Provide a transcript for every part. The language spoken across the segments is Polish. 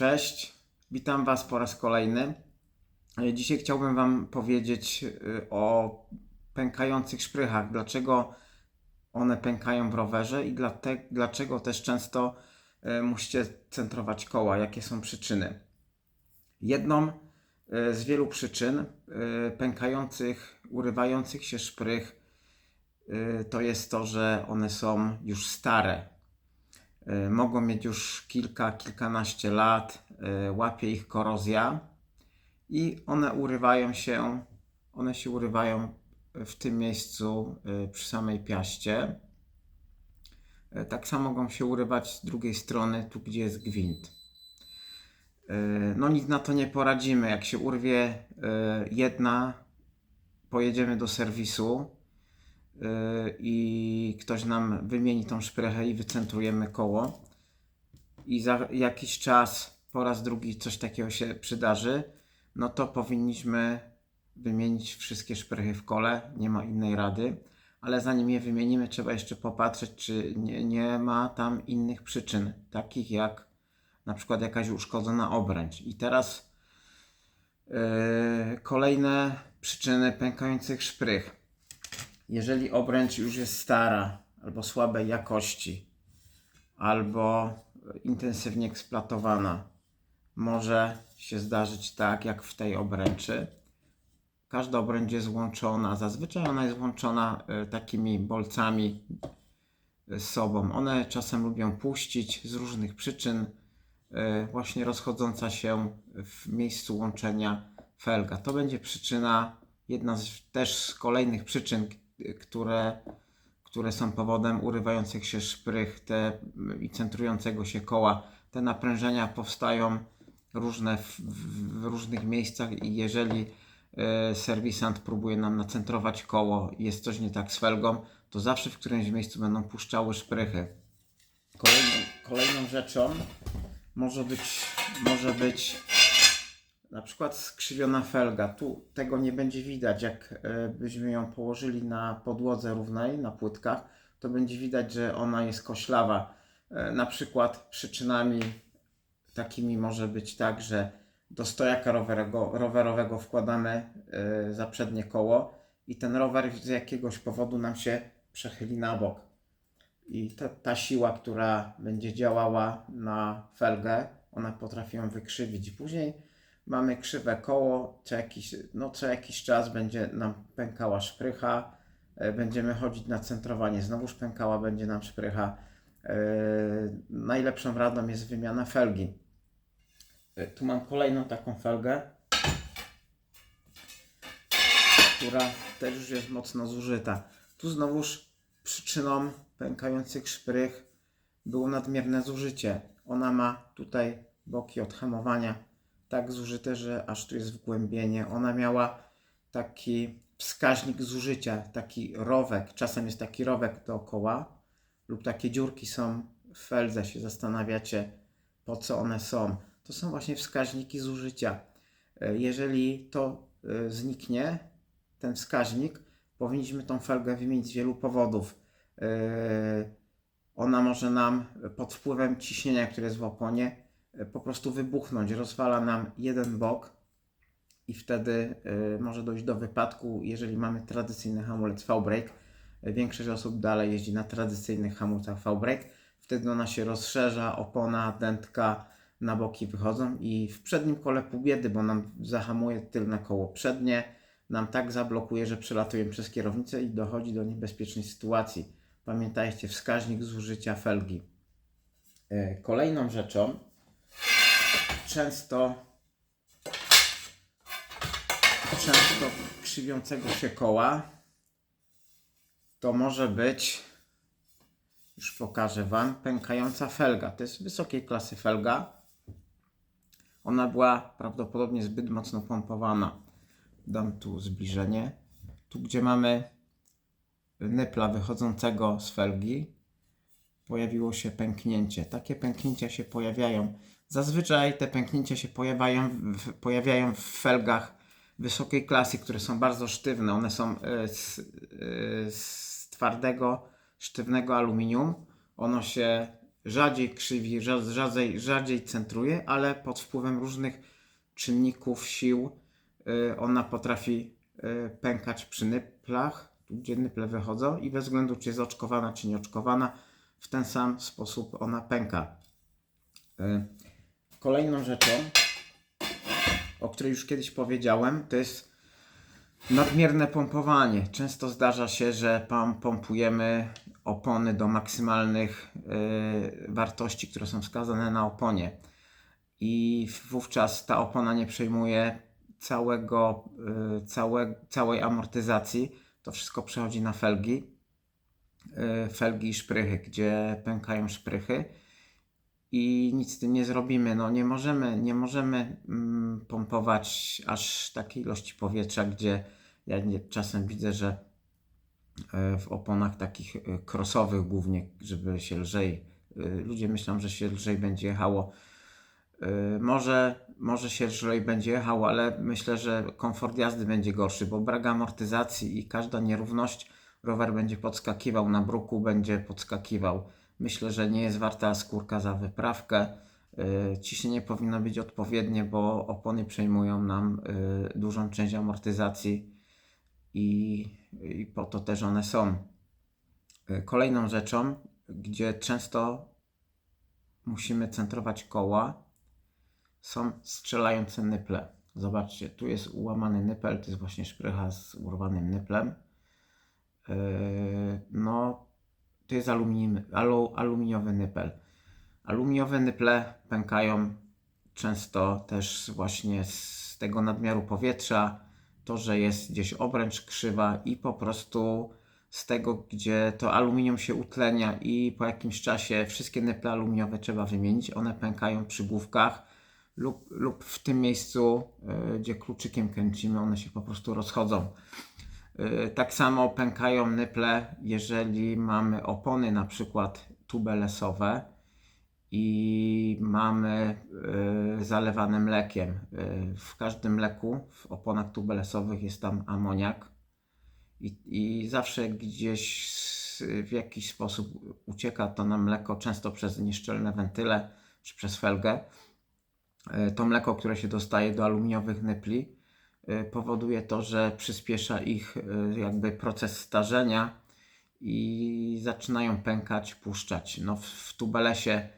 Cześć, witam Was po raz kolejny. E, Dzisiaj chciałbym Wam powiedzieć y, o pękających szprychach. Dlaczego one pękają w rowerze i dlaczego też często y, musicie centrować koła, jakie są przyczyny. Jedną z wielu przyczyn pękających, urywających się szprych to jest to, że one są już stare. Y, mogą mieć już kilka, kilkanaście lat, y, łapie ich korozja i one urywają się, one się urywają w tym miejscu y, przy samej piaście. Tak samo mogą się urywać z drugiej strony, tu gdzie jest gwint. No nic na to nie poradzimy. Jak się urwie jedna, pojedziemy do serwisu i ktoś nam wymieni tą szprychę i wycentrujemy koło i za jakiś czas po raz drugi coś takiego się przydarzy, no to powinniśmy wymienić wszystkie szprychy w kole, nie ma innej rady, ale zanim je wymienimy, trzeba jeszcze popatrzeć, czy nie, nie ma tam innych przyczyn, takich jak na przykład jakaś uszkodzona obręcz. I teraz yy, kolejne przyczyny pękających szprych. Jeżeli obręcz już jest stara albo słabej jakości, albo intensywnie eksploatowana, może się zdarzyć tak jak w tej obręczy. Każda obręcz jest łączona, zazwyczaj ona jest łączona e, takimi bolcami z sobą. One czasem lubią puścić z różnych przyczyn, e, właśnie rozchodząca się w miejscu łączenia felga. To będzie przyczyna, jedna z, też z kolejnych przyczyn, które, które są powodem urywających się szprych te, i centrującego się koła. Te naprężenia powstają różne w, w, w różnych miejscach i jeżeli e, serwisant próbuje nam nacentrować koło jest coś nie tak z felgą, to zawsze w którymś miejscu będą puszczały szprychy. Kolejną, kolejną rzeczą może być, może być na przykład skrzywiona felga. Tu tego nie będzie widać, jak e, byśmy ją położyli na podłodze równej, na płytkach, to będzie widać, że ona jest koślawa. E, Na przykład przyczynami takimi może być tak, że do stojaka rowerowego, rowerowego wkładamy e, za przednie koło i ten rower z jakiegoś powodu nam się przechyli na bok. I ta, ta siła, która będzie działała na felgę, ona potrafi ją wykrzywić. Później mamy krzywe koło, co jakiś, no, co jakiś czas będzie nam pękała szprycha, e, będziemy chodzić na centrowanie, znowuż pękała będzie nam szprycha. E, najlepszą radą jest wymiana felgi. E, Tu mam kolejną taką felgę, która też już jest mocno zużyta. Tu znowuż przyczyną pękających szprych było nadmierne zużycie. Ona ma tutaj boki od hamowania tak zużyte, że aż tu jest wgłębienie. Ona miała taki wskaźnik zużycia, taki rowek. Czasem jest taki rowek dookoła lub takie dziurki są w feldze. Się zastanawiacie, po co one są. To są właśnie wskaźniki zużycia. E, Jeżeli to e, zniknie, ten wskaźnik, powinniśmy tą felgę wymienić z wielu powodów. E, Ona może nam pod wpływem ciśnienia, które jest w oponie, po prostu wybuchnąć. Rozwala nam jeden bok i wtedy e, może dojść do wypadku, jeżeli mamy tradycyjny hamulec V-brake. E, Większość osób dalej jeździ na tradycyjnych hamulcach V-brake. Wtedy ona się rozszerza, opona, dętka na boki wychodzą i w przednim kole pół biedy, bo nam zahamuje tylne koło przednie, nam tak zablokuje, że przelatujemy przez kierownicę i dochodzi do niebezpiecznej sytuacji. Pamiętajcie, wskaźnik zużycia felgi. E, Kolejną rzeczą, często często krzywiącego się koła, to może być, już pokażę Wam, pękająca felga. To jest wysokiej klasy felga. Ona była prawdopodobnie zbyt mocno pompowana. Dam tu zbliżenie. Tu, gdzie mamy nypla wychodzącego z felgi, pojawiło się pęknięcie. Takie pęknięcia się pojawiają. Zazwyczaj te pęknięcia się pojawiają w, pojawiają w felgach wysokiej klasy, które są bardzo sztywne. One są e, z, e, z twardego, sztywnego aluminium. Ono się rzadziej krzywi, rza- rzadziej, rzadziej centruje, ale pod wpływem różnych czynników, sił y, ona potrafi pękać przy nyplach, gdzie nyple wychodzą i bez względu czy jest oczkowana czy nieoczkowana, w ten sam sposób ona pęka. Kolejną rzeczą, o której już kiedyś powiedziałem, to jest nadmierne pompowanie. Często zdarza się, że pom- pompujemy opony do maksymalnych y, wartości, które są wskazane na oponie. I wówczas ta opona nie przejmuje całego, y, całe, całej amortyzacji. To wszystko przechodzi na felgi. Y, felgi i szprychy, gdzie pękają szprychy i nic z tym nie zrobimy. No nie możemy, nie możemy mm, pompować aż takiej ilości powietrza, gdzie ja nie, czasem widzę, że e, w oponach takich e, crossowych głównie, żeby się lżej, e, ludzie myślą, że się lżej będzie jechało. E, Może, może się lżej będzie jechało, ale myślę, że komfort jazdy będzie gorszy, bo brak amortyzacji i każda nierówność rower będzie podskakiwał na bruku, będzie podskakiwał. Myślę, że nie jest warta skórka za wyprawkę. Yy, Ciśnienie powinno być odpowiednie, bo opony przejmują nam yy, dużą część amortyzacji i, i po to też one są. Yy, Kolejną rzeczą, gdzie często musimy centrować koła, są strzelające nyple. Zobaczcie, tu jest ułamany nypel, to jest właśnie szprycha z urwanym nyplem. No, to jest aluminium, alu, aluminiowy nypel. Aluminiowe nyple pękają często też właśnie z tego nadmiaru powietrza, to, że jest gdzieś obręcz krzywa i po prostu z tego, gdzie to aluminium się utlenia i po jakimś czasie wszystkie nyple aluminiowe trzeba wymienić, one pękają przy główkach lub, lub w tym miejscu, y, gdzie kluczykiem kręcimy, one się po prostu rozchodzą. Y, Tak samo pękają nyple, jeżeli mamy opony na przykład tubelesowe i mamy y, zalewane mlekiem. Y, w każdym mleku, w oponach tubelesowych jest tam amoniak i, i zawsze gdzieś w jakiś sposób ucieka to na mleko, często przez nieszczelne wentyle czy przez felgę. To mleko, które się dostaje do aluminiowych nypli, powoduje to, że przyspiesza ich y, jakby proces starzenia i zaczynają pękać, puszczać. No w, w tubelesie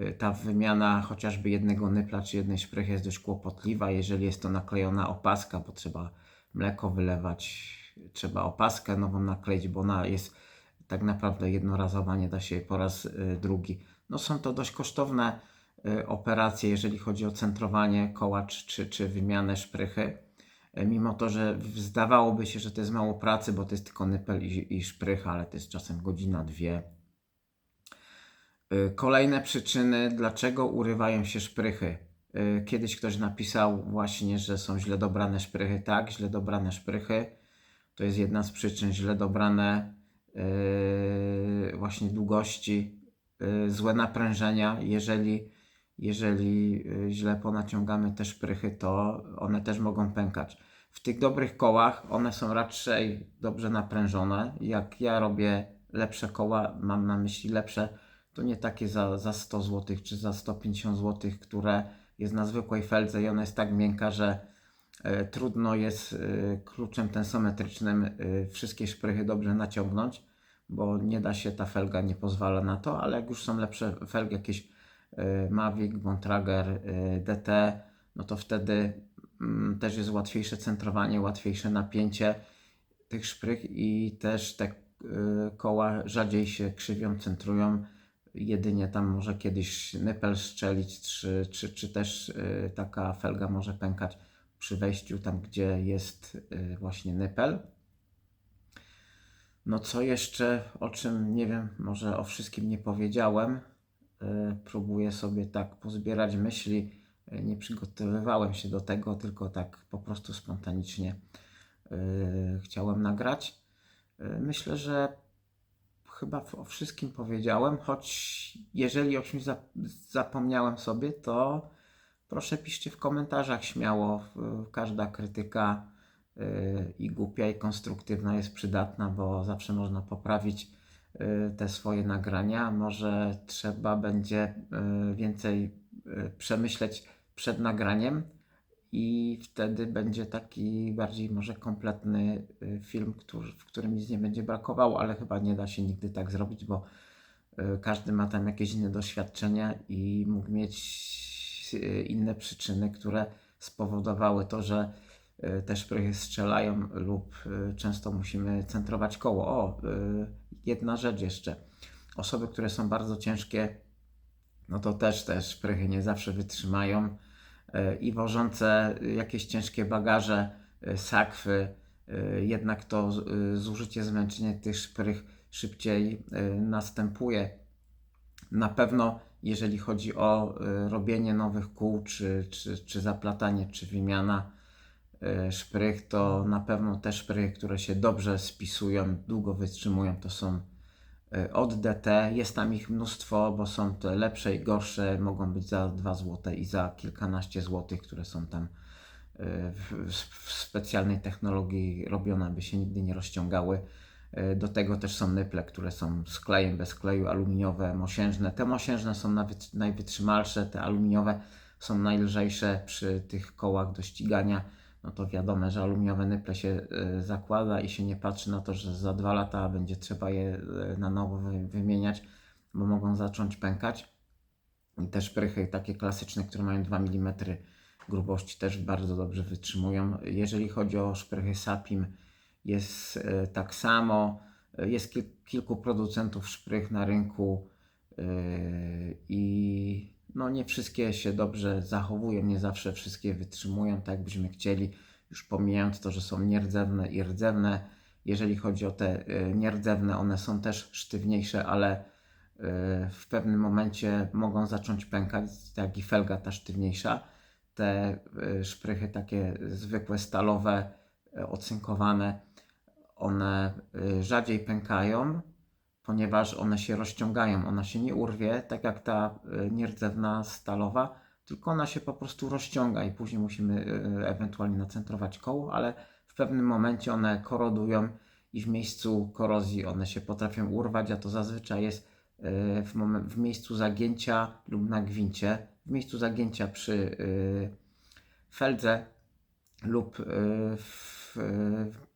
y, ta wymiana chociażby jednego nypla czy jednej szprychy jest dość kłopotliwa, jeżeli jest to naklejona opaska, bo trzeba mleko wylewać, trzeba opaskę nową nakleić, bo ona jest tak naprawdę jednorazowa, nie da się jej po raz y, drugi. No są to dość kosztowne y, operacje, jeżeli chodzi o centrowanie koła czy, czy, czy wymianę szprychy. Y, Mimo to, że zdawałoby się, że to jest mało pracy, bo to jest tylko nypel i, i szprycha, ale to jest czasem godzina, dwie. Y, Kolejne przyczyny, dlaczego urywają się szprychy. Y, Kiedyś ktoś napisał właśnie, że są źle dobrane szprychy. Tak, źle dobrane szprychy to jest jedna z przyczyn. Źle dobrane yy, właśnie długości, yy, złe naprężenia. Jeżeli, jeżeli źle ponaciągamy te szprychy, to one też mogą pękać. W tych dobrych kołach one są raczej dobrze naprężone. Jak ja robię lepsze koła, mam na myśli lepsze, to nie takie za, za 100 zł czy za 150 zł, które jest na zwykłej feldze i ona jest tak miękka, że e, trudno jest e, kluczem tensometrycznym e, wszystkie szprychy dobrze naciągnąć, bo nie da się, ta felga nie pozwala na to, ale jak już są lepsze felgi, jakieś e, Mavic, Bontrager, e, DT, no to wtedy też jest łatwiejsze centrowanie, łatwiejsze napięcie tych szprych i też te y, koła rzadziej się krzywią, centrują. Jedynie tam może kiedyś nypel strzelić, czy, czy, czy też y, taka felga może pękać przy wejściu tam, gdzie jest y, właśnie nypel. No co jeszcze, o czym nie wiem, może o wszystkim nie powiedziałem. Próbuję sobie tak pozbierać myśli. Nie przygotowywałem się do tego, tylko tak po prostu spontanicznie y, chciałem nagrać. Y, Myślę, że chyba o wszystkim powiedziałem, choć jeżeli o czymś zap- zapomniałem sobie, to proszę piszcie w komentarzach śmiało. Każda krytyka y, i głupia, i konstruktywna jest przydatna, bo zawsze można poprawić te swoje nagrania. Może trzeba będzie więcej przemyśleć przed nagraniem i wtedy będzie taki bardziej może kompletny y, film, który, w którym nic nie będzie brakowało, ale chyba nie da się nigdy tak zrobić, bo y, każdy ma tam jakieś inne doświadczenia i mógł mieć y, inne przyczyny, które spowodowały to, że te szprychy strzelają lub często musimy centrować koło. O, jedna rzecz jeszcze. Osoby, które są bardzo ciężkie, no to też te szprychy nie zawsze wytrzymają i wożące jakieś ciężkie bagaże, y, sakwy, y, jednak to zużycie zmęczenia tych szprych szybciej następuje. Na pewno, jeżeli chodzi o robienie nowych kół, czy, czy, czy zaplatanie, czy wymiana szprych, to na pewno te szprychy, które się dobrze spisują, długo wytrzymują, to są od DT. Jest tam ich mnóstwo, bo są te lepsze i gorsze, mogą być za 2 zł i za kilkanaście złotych, które są tam y, w, specjalnej technologii robione, by się nigdy nie rozciągały. Y, Do tego też są nyple, które są z klejem, bez kleju, aluminiowe, mosiężne. Te mosiężne są nawet najwytrzymalsze, te aluminiowe są najlżejsze przy tych kołach do ścigania. No to wiadomo, że aluminiowe nyple się y, zakłada i się nie patrzy na to, że za dwa lata będzie trzeba je y, na nowo wy- wymieniać, bo mogą zacząć pękać. I te szprychy takie klasyczne, które mają 2 mm grubości też bardzo dobrze wytrzymują. Jeżeli chodzi o szprychy Sapim, jest e, tak samo. E, Jest kil- kilku producentów szprych na rynku e, i no nie wszystkie się dobrze zachowują, nie zawsze wszystkie wytrzymują tak, jakbyśmy chcieli. Już pomijając to, że są nierdzewne i rdzewne. Jeżeli chodzi o te e, nierdzewne, one są też sztywniejsze, ale e, w pewnym momencie mogą zacząć pękać, jak i felga ta sztywniejsza. Te e, szprychy takie zwykłe, stalowe, ocynkowane, one y, rzadziej pękają, ponieważ one się rozciągają. Ona się nie urwie, tak jak ta y, nierdzewna stalowa, tylko ona się po prostu rozciąga i później musimy y, ewentualnie nacentrować koło, ale w pewnym momencie one korodują i w miejscu korozji one się potrafią urwać, a to zazwyczaj jest y, w, momen- w miejscu zagięcia lub na gwincie. W miejscu zagięcia przy feldze lub w,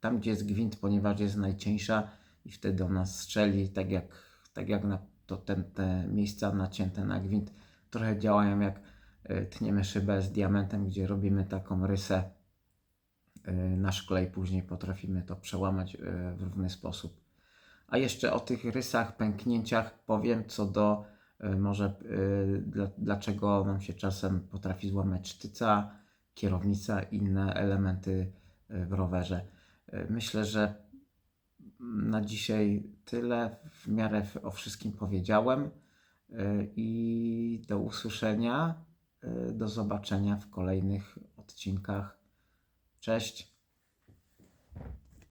tam, gdzie jest gwint, ponieważ jest najcieńsza i wtedy ona strzeli, tak jak, tak jak na, to ten, te miejsca nacięte na gwint trochę działają jak y, tniemy szybę z diamentem, gdzie robimy taką rysę y, na szkle i później potrafimy to przełamać y, w równy sposób. A jeszcze o tych rysach, pęknięciach powiem co do może dla, dlaczego nam się czasem potrafi złamać sztyca, kierownica inne elementy w rowerze. Myślę, że na dzisiaj tyle. W miarę o wszystkim powiedziałem y, i do usłyszenia, y, do zobaczenia w kolejnych odcinkach. Cześć.